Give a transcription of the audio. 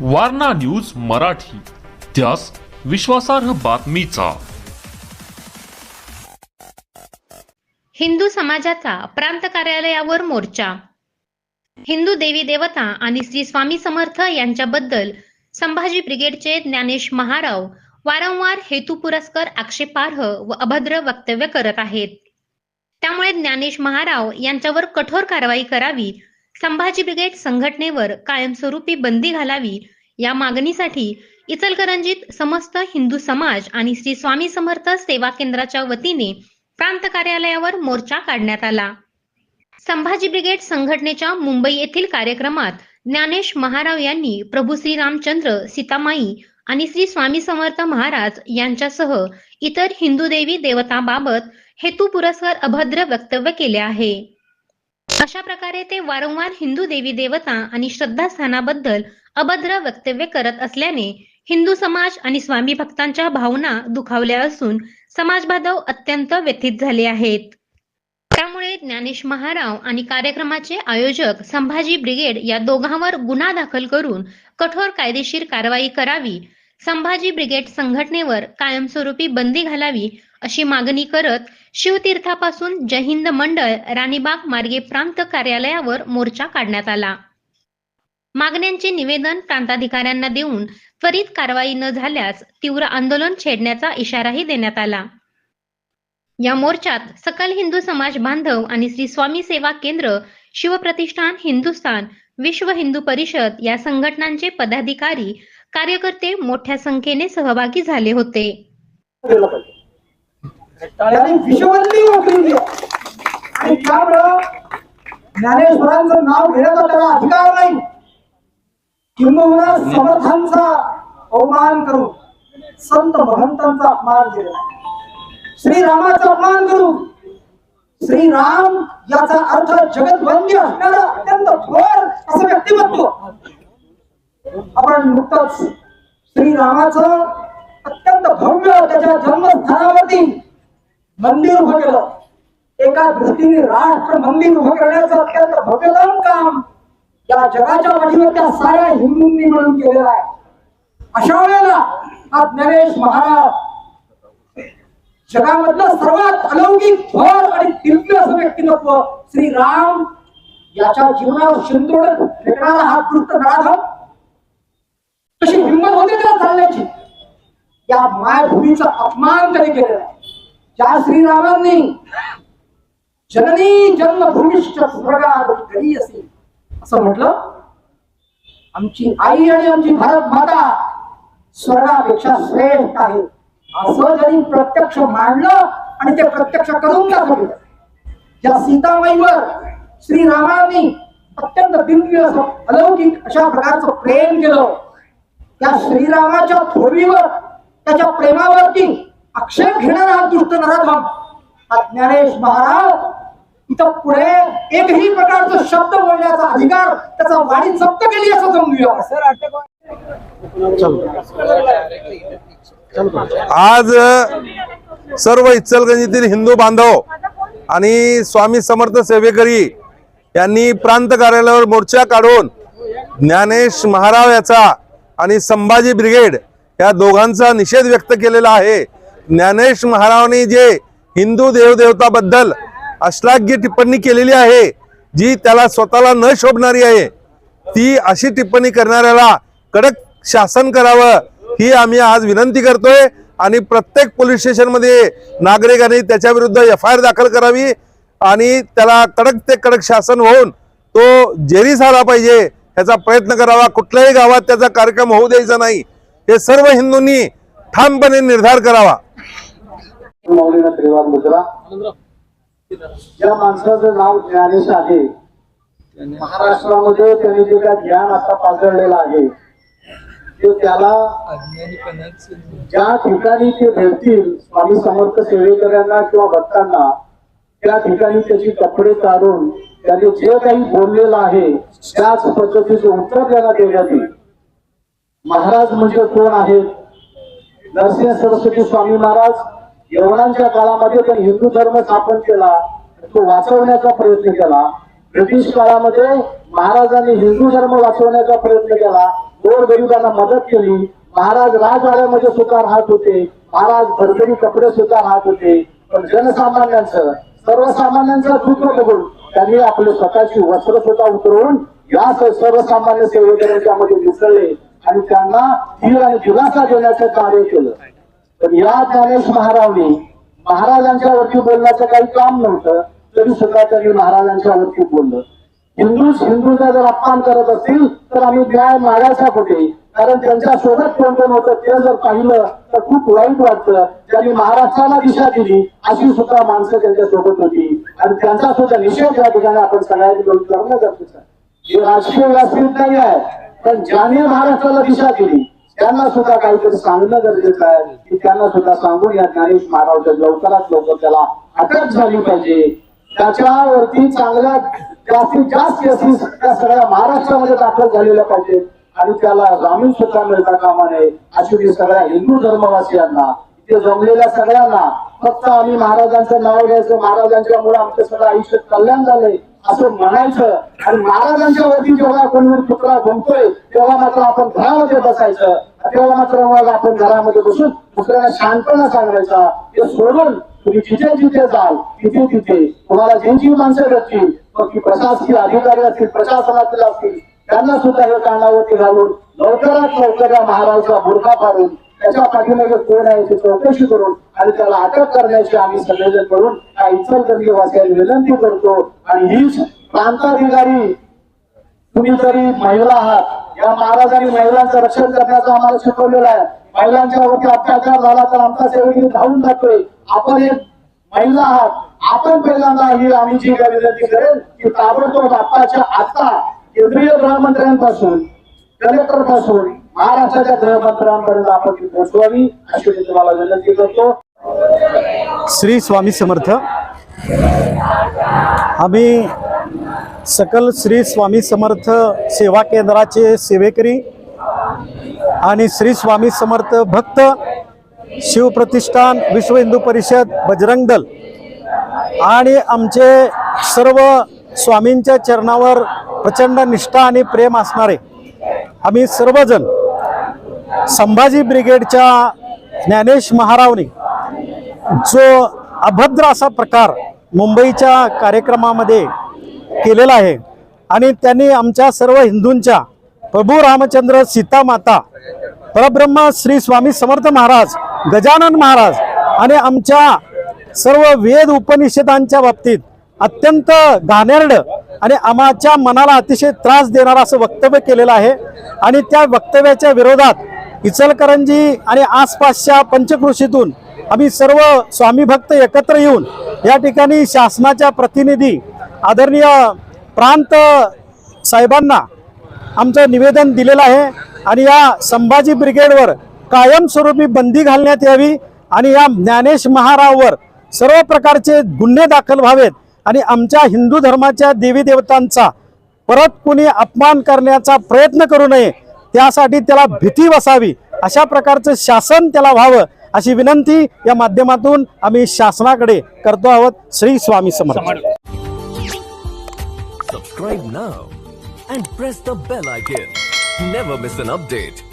Warna news Marathi. त्यास विश्वासार्ह बातमीचा. हिंदू समाजाचा प्रांत कार्यालयावर मोर्चा. हिंदू देवी देवता आणि श्री स्वामी समर्थ यांच्याबद्दल संभाजी ब्रिगेडचे ज्ञानेश महाराव वारंवार हेतू पुरस्कर आक्षेपार्ह व अभद्र वक्तव्य करत आहेत. त्यामुळे ज्ञानेश महाराव यांच्यावर कठोर कारवाई करावी संभाजी ब्रिगेड संघटनेवर कायमस्वरूपी बंदी घालावी या मागणीसाठी इचलकरंजीत समस्त हिंदू समाज आणि श्री स्वामी समर्थ सेवा केंद्राच्या वतीने प्रांत कार्यालयावर मोर्चा काढण्यात आला. संभाजी ब्रिगेड संघटनेच्या मुंबई येथील कार्यक्रमात ज्ञानेश महाराव यांनी प्रभू श्री रामचंद्र सीतामाई आणि श्री स्वामी समर्थ महाराज यांच्यासह इतर हिंदू देवी देवतांबाबत हेतू पुरस्कार अभद्र वक्तव्य केले आहे. अशा प्रकारे ते वारंवार हिंदू देवी देवता आणि श्रद्धास्थानाबद्दल अभद्र वक्तव्य करत असल्याने हिंदू समाज आणि स्वामी भक्तांच्या भावना दुखावल्या असून समाज बांधव अत्यंत व्यथित झाले आहेत. त्यामुळे ज्ञानेश महाराव आणि कार्यक्रमाचे आयोजक संभाजी ब्रिगेड या दोघांवर गुन्हा दाखल करून कठोर कायदेशीर कारवाई करावी संभाजी ब्रिगेड संघटनेवर कायमस्वरूपी बंदी घालावी अशी मागणी करत शिवतीर्थापासून जय हिंद मंडळ राणीबाग मार्गे प्रांत कार्यालयावर मोर्चा काढण्यात आला. मागण्यांचे निवेदन प्रांताधिकाऱ्यांना देऊन त्वरित कारवाई न झाल्यास तीव्र आंदोलन छेडण्याचा इशाराही देण्यात आला. या मोर्चात सकल हिंदू समाज बांधव आणि श्री स्वामी सेवा केंद्र शिवप्रतिष्ठान हिंदुस्थान विश्व हिंदू परिषद या संघटनांचे पदाधिकारी कार्यकर्ते मोठ्या संख्येने सहभागी झाले होते. त्याने विश्ववंती उकळली आणि त्यामुळं ज्ञानेश्वरांचं नाव घेण्याचा त्याला अधिकार नाही. किंबहुना समर्थांचा अवमान करून संत महंतांचा अपमान केला. श्रीरामाचा अपमान करून श्रीराम याचा अर्थ जगद्वंद्य असणारा अत्यंत थोर असं व्यक्तिमत्व. आपण नुकतंच श्रीरामाचं अत्यंत भव्य त्याच्या जन्मस्थानावरती मंदिर उभं केलं. एका दृष्टीने राष्ट्र मंदिर उभं करण्याचं अत्यंत भव्यतम काम. या जगाच्या पाठीवर त्या साऱ्या हिंदूंनी मिळून केलेलं आहे. अशा वेळेला हा ज्ञानेश महाराज जगामधलं सर्वात अलौकिक थोर आणि दिव्य असं व्यक्तिमत्व श्री राम याच्या जीवनावर शिंदोड फेकणारा हा कृष्ण नराधम तशी हिंमत होती त्याला चालण्याची. या मायभूमीचा अपमान त्याने केलेला आहे. ज्या श्रीरामांनी जननी जन्मभूमीश्च स्वर्गात घरी असेल असं म्हटलं आमची आई आणि आमची भारत माता स्वर्गापेक्षा श्रेष्ठ आहे. असं जरी प्रत्यक्ष मांडलं आणि ते प्रत्यक्ष करून दाखवलं. या सीतामाईवर श्रीरामांनी अत्यंत दिव्य असं अलौकिक अशा प्रकारचं प्रेम केलं त्या श्रीरामाच्या थोरीवर त्याच्या प्रेमावरती आक्षेप घेणारा हा दुष्ट नराधम. हा ज्ञानेश महाराज इथं पुढे एकही प्रकारचा शब्द बोलण्याचा अधिकार त्याचा वाढी जप्त केली असं समजूया आज सर्व इचलगंजीतील हिंदू बांधव आणि स्वामी समर्थ सेवेकरी यांनी प्रांत कार्यालयावर मोर्चा काढून ज्ञानेश महाराव याचा आणि संभाजी ब्रिगेड या दोघांचा निषेध व्यक्त केलेला आहे. ज्ञानेश महाराजांनी जे हिंदू देवदेवताबद्दल अश्लाघ्य टिप्पणी केलेली आहे जी त्याला स्वतःला न शोभणारी आहे ती अशी टिप्पणी करणाऱ्याला कडक शासन करावं ही आम्ही आज विनंती करतोय. आणि प्रत्येक पोलीस स्टेशनमध्ये नागरिकांनी त्याच्या विरुद्ध एफ आय आर दाखल करावी आणि त्याला कडक ते कडक शासन होऊन तो जेरी झाला पाहिजे याचा प्रयत्न करावा. कुठल्याही गावात त्याचा कार्यक्रम होऊ द्यायचा नाही. हे सर्व हिंदूंनी ठामपणे निर्धार करावा. मौलीना त्रिवाद मुद्रा या माणसाचं नाव ज्ञानेश आहे. महाराष्ट्रामध्ये त्यांनी जे काय ज्ञान आता पाजळलेलं आहे ते त्याला ज्या ठिकाणी ते भेटतील स्वामी समर्थ सेवेकऱ्यांना किंवा भक्तांना त्या ठिकाणी त्याची कपडे काढून त्याने जे काही बोललेलं आहे त्याच पद्धतीचं उत्तर त्याला देण्यात येईल. महाराज म्हणजे कोण आहेत? नरसिंह सरस्वती स्वामी महाराज यवनांच्या काळामध्ये पण हिंदू धर्म स्थापन केला तो वाचवण्याचा प्रयत्न केला. ब्रिटिश काळामध्ये महाराजांनी हिंदू धर्म वाचवण्याचा प्रयत्न केला. गोरगरिबांना मदत केली. महाराज राजवाड्यामध्ये सुद्धा राहत होते. महाराज भरभरी कपडे सुद्धा राहत होते. पण जनसामान्यांचं सर्वसामान्यांचं दुःख बघून त्यांनी आपले स्वतःची वस्त्र सुद्धा उतरवून या सर्वसामान्य सेवेकरांच्यामध्ये मिसळले आणि त्यांना धीर आणि दिलासा देण्याचं कार्य केलं. पण या ज्ञानेश महारावने महाराजांच्या वरती बोलण्याचं काही काम नव्हतं तरी सुद्धा त्यांनी महाराजांच्या वरती बोललं. हिंदूच हिंदूचा जर अपमान करत असतील तर आम्ही न्याय मागायचा कुठे? कारण त्यांच्यासोबत कोण कोण होतं ते जर पाहिलं तर खूप वाईट वाटतं. त्यांनी महाराष्ट्राला दिशा दिली अशी सुद्धा माणसं त्यांच्यासोबत होती. आणि त्यांचा सुद्धा निषेध या ठिकाणी आपण सगळ्यांनी मिळून करणं गरजेचं आहे हे राजकीय व्यासपीठ नाही आहे पण ज्याने महाराष्ट्राला दिशा दिली त्यांना सुद्धा काहीतरी सांगणं गरजेचं आहे. की त्यांना सुद्धा सांगून या ज्ञानेश महाराजच्या लवकरात लवकर त्याला अटक झाली पाहिजे. त्याच्यावरती चांगल्या जास्तीत जास्त केसेस त्या सगळ्या महाराष्ट्रामध्ये दाखल झालेल्या पाहिजेत आणि त्याला जामीन सुद्धा मिळता कामा नये अशी मी सगळ्या हिंदू धर्मवासियांना इथे जमलेल्या सगळ्यांना फक्त आम्ही महाराजांचं नाव घ्यायचं महाराजांच्या मुळे आमचं सगळं आयुष्य कल्याण झालंय. असं म्हणायचं. आणि महाराजांच्या वरती जेव्हा कोणी पुतळा बनतोय तेव्हा मात्र आपण घरामध्ये बसायचं. तेव्हा मात्र मग आपण घरामध्ये बसून दुसऱ्याला शांतपणा सांगायचा. हे सोडून तुम्ही जिथे जिथे जाल तिथे तिथे. तुम्हाला ज्यांची माणसं भेटतील मग ती प्रशासकीय अधिकारी असतील प्रशासनातील असतील त्यांना सुद्धा हे कानावरती घालून लवकरात लवकर या महाराजचा बुरखा फाडून त्याच्या पाठीमागे कोण आहे याची चौकशी करून आणि त्याला अटक करण्याची आम्ही संयोजन करून या इचलकरंजी वासियांनी विनंती करतो. आणि हीच प्रांताधिकारी तुम्ही जरी महिला आहात या महाराजांनी महिलांचं रक्षण करण्याचं आम्हाला शिकवलेलं आहे. महिलांच्या वरती अत्याचार झाला तर आमचा सेवकी धावून जातोय. आपण एक महिला आहात. आपण पहिल्यांदा ही आम्ही जी काही विनंती करेल की ताबडतोब आत्ताच्या आता केंद्रीय गृहमंत्र्यांपासून कलेक्टरपासून महाराष्ट्राच्या गृहमंत्र्यांपर्यंत आपण ती पोहोचवावी अशी मी तुम्हाला विनंती करतो. श्री स्वामी समर्थ. आम्ही सकल श्री स्वामी समर्थ सेवा केंद्राचे सेवेकरी आणि श्री स्वामी समर्थ भक्त शिवप्रतिष्ठान विश्व हिंदू परिषद बजरंग दल आणि आमचे सर्व स्वामींच्या चरणावर प्रचंड निष्ठा आणि प्रेम असणारे आम्ही सर्वजण संभाजी ब्रिगेडच्या ज्ञानेश महारावने जो अभद्र असा प्रकार मुंबईच्या कार्यक्रमामध्ये केलेला आहे आणि त्यांनी आमच्या सर्व हिंदूंच्या प्रभू रामचंद्र सीतामाता परब्रह्म श्री स्वामी समर्थ महाराज गजानन महाराज आणि आमच्या सर्व वेद उपनिषदांच्या बाबतीत अत्यंत घाणेरड आणि आम्हाच्या मनाला अतिशय त्रास देणारं असं वक्तव्य केलेलं आहे. आणि त्या वक्तव्याच्या विरोधात इचलकरंजी आणि आसपासच्या पंचकृषीतून आम्ही सर्व स्वामी भक्त एकत्र येऊन या ठिकाणी शासनाच्या प्रतिनिधी आदरणीय प्रांत साहेबांना आमचं निवेदन दिलेलं आहे आणि या संभाजी ब्रिगेडवर कायमस्वरूपी बंदी घालण्यात यावी आणि या ज्ञानेश महाराववर सर्व प्रकारचे गुन्हे दाखल व्हावेत आणि आमच्या हिंदू धर्माच्या देवी देवतांचा परत कुणी अपमान करण्याचा प्रयत्न करू नये त्यासाठी त्याला भीती बसावी. अशा प्रकारचं शासन त्याला व्हावं अशी विनंती या माध्यमातून आम्ही शासनाकडे करतो आहोत. Shri Swami Samarth. Subscribe now and press the bell icon never miss an update